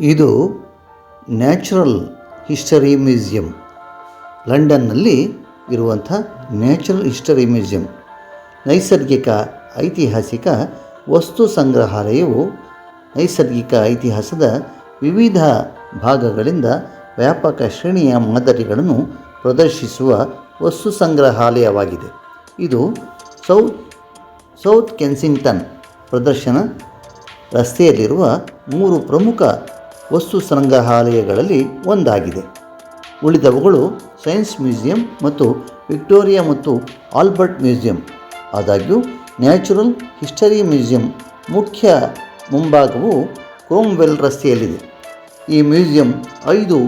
ಇದು natural history museum. ಲಂಡನ್ನಲ್ಲಿ ಇರುವಂಥ ನ್ಯಾಚುರಲ್ ಹಿಸ್ಟರಿ ಮ್ಯೂಸಿಯಂ. ನೈಸರ್ಗಿಕ ಐತಿಹಾಸಿಕ ವಸ್ತು ಸಂಗ್ರಹಾಲಯವು ನೈಸರ್ಗಿಕ ಇತಿಹಾಸದ ವಿವಿಧ ಭಾಗಗಳಿಂದ ವ್ಯಾಪಕ ಶ್ರೇಣಿಯ ಮಾದರಿಗಳನ್ನು ಪ್ರದರ್ಶಿಸುವ ವಸ್ತು ಸಂಗ್ರಹಾಲಯವಾಗಿದೆ. ಇದು ಸೌತ್ ಸೌತ್ ಕೆನ್ಸಿಂಗ್ಟನ್ ಪ್ರದರ್ಶನ ರಸ್ತೆಯಲ್ಲಿರುವ ಮೂರು ಪ್ರಮುಖ ವಸ್ತು ಸಂಗ್ರಹಾಲಯಗಳಲ್ಲಿ ಒಂದಾಗಿದೆ. ಉಳಿದವುಗಳು ಸೈನ್ಸ್ ಮ್ಯೂಸಿಯಂ ಮತ್ತು ವಿಕ್ಟೋರಿಯಾ ಮತ್ತು ಆಲ್ಬರ್ಟ್ ಮ್ಯೂಸಿಯಂ. ಆದಾಗ್ಯೂ, ನ್ಯಾಚುರಲ್ ಹಿಸ್ಟರಿ ಮ್ಯೂಸಿಯಂ ಮುಖ್ಯ ಮುಂಭಾಗವು ಕ್ರೋಮ್ವೆಲ್ ರಸ್ತೆಯಲ್ಲಿದೆ. ಈ ಮ್ಯೂಸಿಯಂ ಐದು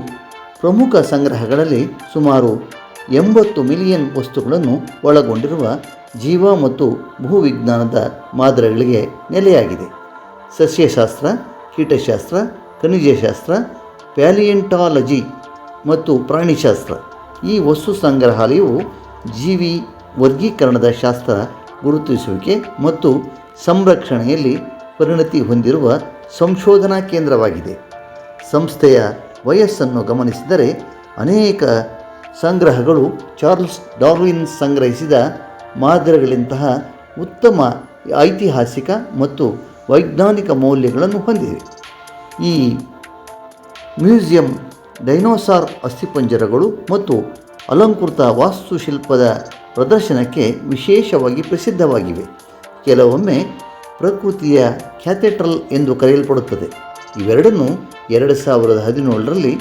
ಪ್ರಮುಖ ಸಂಗ್ರಹಗಳಲ್ಲಿ ಸುಮಾರು ಎಂಬತ್ತು ಮಿಲಿಯನ್ ವಸ್ತುಗಳನ್ನು ಒಳಗೊಂಡಿರುವ ಜೀವ ಮತ್ತು ಭೂವಿಜ್ಞಾನದ ಮಾದರಿಗಳಿಗೆ ನೆಲೆಯಾಗಿದೆ. ಸಸ್ಯಶಾಸ್ತ್ರ, ಕೀಟಶಾಸ್ತ್ರ ಖನಿಜಶಾಸ್ತ್ರ ಪ್ಯಾಲಿಯಂಟಾಲಜಿ ಮತ್ತು ಪ್ರಾಣಿಶಾಸ್ತ್ರ. ಈ ವಸ್ತು ಸಂಗ್ರಹಾಲಯವು ಜೀವಿ ವರ್ಗೀಕರಣದ ಶಾಸ್ತ್ರ ಗುರುತಿಸುವಿಕೆ ಮತ್ತು ಸಂರಕ್ಷಣೆಯಲ್ಲಿ ಪರಿಣತಿ ಹೊಂದಿರುವ ಸಂಶೋಧನಾ ಕೇಂದ್ರವಾಗಿದೆ. ಸಂಸ್ಥೆಯ ವಯಸ್ಸನ್ನು ಗಮನಿಸಿದರೆ ಅನೇಕ ಸಂಗ್ರಹಗಳು ಚಾರ್ಲ್ಸ್ ಡಾರ್ವಿನ್ ಸಂಗ್ರಹಿಸಿದ ಮಾದರಿಗಳಂತಹ ಉತ್ತಮ ಐತಿಹಾಸಿಕ ಮತ್ತು ವೈಜ್ಞಾನಿಕ ಮೌಲ್ಯಗಳನ್ನು ಹೊಂದಿವೆ. ಈ ಮ್ಯೂಸಿಯಂ ಡೈನೋಸಾರ್ ಅಸ್ಥಿಪಂಜರಗಳು ಮತ್ತು ಅಲಂಕೃತ ವಾಸ್ತುಶಿಲ್ಪದ ಪ್ರದರ್ಶನಕ್ಕೆ ವಿಶೇಷವಾಗಿ ಪ್ರಸಿದ್ಧವಾಗಿವೆ. ಕೆಲವೊಮ್ಮೆ ಪ್ರಕೃತಿಯ ಕ್ಯಾಥೆಡ್ರಲ್ ಎಂದು ಕರೆಯಲ್ಪಡುತ್ತದೆ. ಇವೆರಡನ್ನು ಎರಡು ಸಾವಿರದ ಹದಿನೇಳರಲ್ಲಿ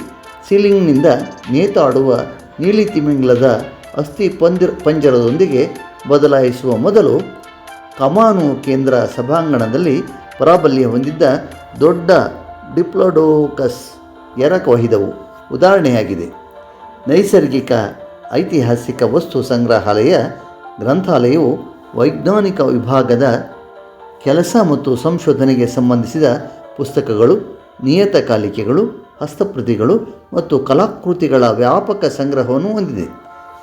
ಸೀಲಿಂಗ್ನಿಂದ ನೇತಾಡುವ ನೀಲಿ ತಿಮಿಂಗ್ಲದ ಅಸ್ಥಿ ಪಂದಿರ್ ಪಂಜರದೊಂದಿಗೆ ಬದಲಾಯಿಸುವ ಮೊದಲು ಕಮಾನು ಕೇಂದ್ರ ಸಭಾಂಗಣದಲ್ಲಿ ಪ್ರಾಬಲ್ಯ ಹೊಂದಿದ್ದ ದೊಡ್ಡ ಡಿಪ್ಲೊಡೋಕಸ್ ಎರಕವಹಿದವು. ಉದಾಹರಣೆಯಾಗಿದೆ, ನೈಸರ್ಗಿಕ ಐತಿಹಾಸಿಕ ವಸ್ತು ಸಂಗ್ರಹಾಲಯ ಗ್ರಂಥಾಲಯವು ವೈಜ್ಞಾನಿಕ ವಿಭಾಗದ ಕೆಲಸ ಮತ್ತು ಸಂಶೋಧನೆಗೆ ಸಂಬಂಧಿಸಿದ ಪುಸ್ತಕಗಳು ನಿಯತಕಾಲಿಕೆಗಳು ಹಸ್ತಪ್ರತಿಗಳು ಮತ್ತು ಕಲಾಕೃತಿಗಳ ವ್ಯಾಪಕ ಸಂಗ್ರಹವನ್ನು ಹೊಂದಿದೆ.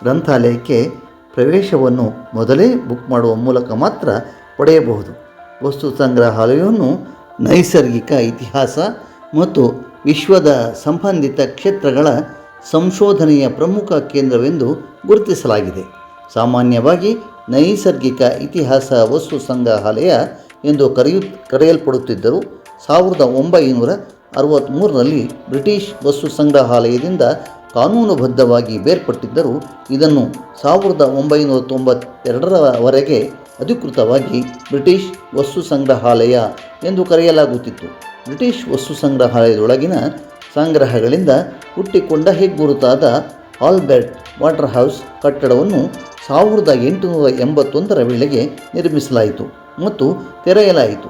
ಗ್ರಂಥಾಲಯಕ್ಕೆ ಪ್ರವೇಶವನ್ನು ಮೊದಲೇ ಬುಕ್ ಮಾಡುವ ಮೂಲಕ ಮಾತ್ರ ಪಡೆಯಬಹುದು. ವಸ್ತು ಸಂಗ್ರಹಾಲಯವನ್ನು ನೈಸರ್ಗಿಕ ಇತಿಹಾಸ ಮತ್ತು ವಿಶ್ವದ ಸಂಬಂಧಿತ ಕ್ಷೇತ್ರಗಳ ಸಂಶೋಧನೆಯ ಪ್ರಮುಖ ಕೇಂದ್ರವೆಂದು ಗುರುತಿಸಲಾಗಿದೆ. ಸಾಮಾನ್ಯವಾಗಿ ನೈಸರ್ಗಿಕ ಇತಿಹಾಸ ವಸ್ತು ಸಂಗ್ರಹಾಲಯ ಎಂದು ಕರೆಯು, ಕರೆಯಲ್ಪಡುತ್ತಿದ್ದರು ಸಾವಿರದ ಒಂಬೈನೂರ ಅರವತ್ತ್ಮೂರರಲ್ಲಿ ಬ್ರಿಟಿಷ್ ವಸ್ತು ಸಂಗ್ರಹಾಲಯದಿಂದ ಕಾನೂನುಬದ್ಧವಾಗಿ ಬೇರ್ಪಟ್ಟಿದ್ದರೂ ಇದನ್ನು ಸಾವಿರದ ಒಂಬೈನೂರ ತೊಂಬತ್ತೆರಡರವರೆಗೆ ಅಧಿಕೃತವಾಗಿ ಬ್ರಿಟಿಷ್ ವಸ್ತು ಸಂಗ್ರಹಾಲಯ ಎಂದು ಕರೆಯಲಾಗುತ್ತಿತ್ತು. ಬ್ರಿಟಿಷ್ ವಸ್ತು ಸಂಗ್ರಹಾಲಯದೊಳಗಿನ ಸಂಗ್ರಹಗಳಿಂದ ಹುಟ್ಟಿಕೊಂಡ ಹೆಗ್ಗುರುತಾದ ಆಲ್ಬರ್ಟ್ ವಾಟರ್ ಹೌಸ್ ಕಟ್ಟಡವನ್ನು ಸಾವಿರದ ಎಂಟುನೂರ ಎಂಬತ್ತೊಂದರ ವೇಳೆಗೆ ನಿರ್ಮಿಸಲಾಯಿತು ಮತ್ತು ತೆರೆಯಲಾಯಿತು.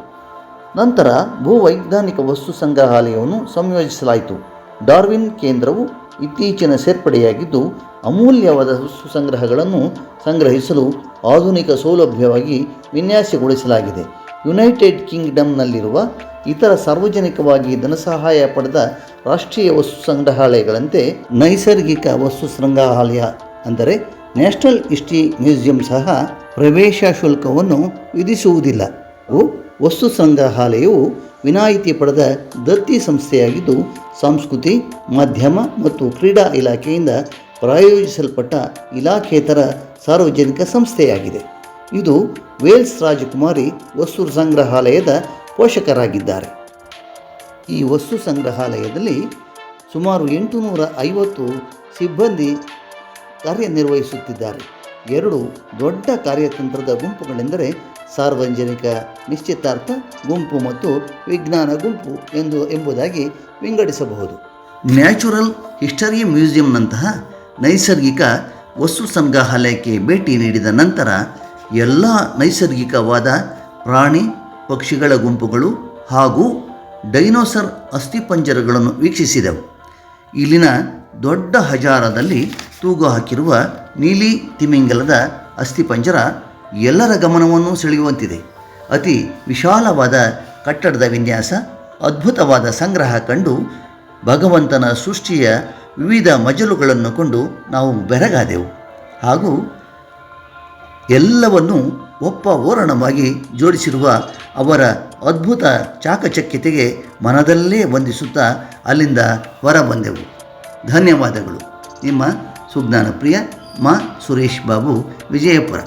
ನಂತರ ಭೂವೈಜ್ಞಾನಿಕ ವಸ್ತು ಸಂಗ್ರಹಾಲಯವನ್ನು ಸಂಯೋಜಿಸಲಾಯಿತು. ಡಾರ್ವಿನ್ ಕೇಂದ್ರವು ಇತ್ತೀಚಿನ ಸೇರ್ಪಡೆಯಾಗಿದ್ದು ಅಮೂಲ್ಯವಾದ ವಸ್ತು ಸಂಗ್ರಹಗಳನ್ನು ಸಂಗ್ರಹಿಸಲು ಆಧುನಿಕ ಸೌಲಭ್ಯವಾಗಿ ವಿನ್ಯಾಸಗೊಳಿಸಲಾಗಿದೆ. ಯುನೈಟೆಡ್ ಕಿಂಗ್ಡಮ್ನಲ್ಲಿರುವ ಇತರ ಸಾರ್ವಜನಿಕವಾಗಿ ಧನಸಹಾಯ ಪಡೆದ ರಾಷ್ಟ್ರೀಯ ವಸ್ತು ಸಂಗ್ರಹಾಲಯಗಳಂತೆ ನೈಸರ್ಗಿಕ ವಸ್ತು ಸಂಗ್ರಹಾಲಯ ಅಂದರೆ ನ್ಯಾಷನಲ್ ಹಿಸ್ಟ್ರಿ ಮ್ಯೂಸಿಯಂ ಸಹ ಪ್ರವೇಶ ಶುಲ್ಕವನ್ನು ವಿಧಿಸುವುದಿಲ್ಲ. ವಸ್ತು ಸಂಗ್ರಹಾಲಯವು ವಿನಾಯಿತಿ ಪಡೆದ ದತ್ತಿ ಸಂಸ್ಥೆಯಾಗಿದ್ದು, ಸಂಸ್ಕೃತಿ, ಮಾಧ್ಯಮ ಮತ್ತು ಕ್ರೀಡಾ ಇಲಾಖೆಯಿಂದ ಪ್ರಾಯೋಜಿಸಲ್ಪಟ್ಟ ಇಲಾಖೇತರ ಸಾರ್ವಜನಿಕ ಸಂಸ್ಥೆಯಾಗಿದೆ. ಇದು ವೇಲ್ಸ್ ರಾಜಕುಮಾರಿ ವಸ್ತು ಸಂಗ್ರಹಾಲಯದ ಪೋಷಕರಾಗಿದ್ದಾರೆ. ಈ ವಸ್ತು ಸಂಗ್ರಹಾಲಯದಲ್ಲಿ ಸುಮಾರು ಎಂಟುನೂರ ಐವತ್ತು ಸಿಬ್ಬಂದಿ ಕಾರ್ಯನಿರ್ವಹಿಸುತ್ತಿದ್ದಾರೆ. ಎರಡು ದೊಡ್ಡ ಕಾರ್ಯತಂತ್ರದ ಗುಂಪುಗಳೆಂದರೆ ಸಾರ್ವಜನಿಕ ನಿಶ್ಚಿತಾರ್ಥ ಗುಂಪು ಮತ್ತು ವಿಜ್ಞಾನ ಗುಂಪು ಎಂದು ಎಂಬುದಾಗಿ ವಿಂಗಡಿಸಬಹುದು. ನ್ಯಾಚುರಲ್ ಹಿಸ್ಟರಿ ಮ್ಯೂಸಿಯಂನಂತಹ ನೈಸರ್ಗಿಕ ವಸ್ತು ಸಂಗ್ರಹಾಲಯಕ್ಕೆ ಭೇಟಿ ನೀಡಿದ ನಂತರ ಎಲ್ಲ ನೈಸರ್ಗಿಕವಾದ ಪ್ರಾಣಿ, ಪಕ್ಷಿಗಳ ಗುಂಪುಗಳು ಹಾಗೂ ಡೈನೋಸರ್ ಅಸ್ಥಿಪಂಜರಗಳನ್ನು ವೀಕ್ಷಿಸಿದೆವು. ಇಲ್ಲಿನ ದೊಡ್ಡ ಹಜಾರದಲ್ಲಿ ತೂಗು ಹಾಕಿರುವ ನೀಲಿ ತಿಮಿಂಗಲದ ಅಸ್ಥಿಪಂಜರ ಎಲ್ಲರ ಗಮನವನ್ನು ಸೆಳೆಯುವಂತಿದೆ. ಅತಿ ವಿಶಾಲವಾದ ಕಟ್ಟಡದ ವಿನ್ಯಾಸ, ಅದ್ಭುತವಾದ ಸಂಗ್ರಹ ಕಂಡು ಭಗವಂತನ ಸೃಷ್ಟಿಯ ವಿವಿಧ ಮಜಲುಗಳನ್ನು ಕೊಂಡು ನಾವು ಬೆರಗಾದೆವು. ಹಾಗೂ ಎಲ್ಲವನ್ನು ಒಪ್ಪ ಓರಣವಾಗಿ ಜೋಡಿಸಿರುವ ಅವರ ಅದ್ಭುತ ಚಾಕಚಕ್ಯತೆಗೆ ಮನದಲ್ಲೇ ವಂದಿಸುತ್ತಾ ಅಲ್ಲಿಂದ ಹೊರ ಬಂದೆವು ಧನ್ಯವಾದಗಳು. ನಿಮ್ಮ ಸುಜ್ಞಾನ ಪ್ರಿಯ ಮಾ ಸುರೇಶ್ ಬಾಬು ವಿಜಯಪುರ.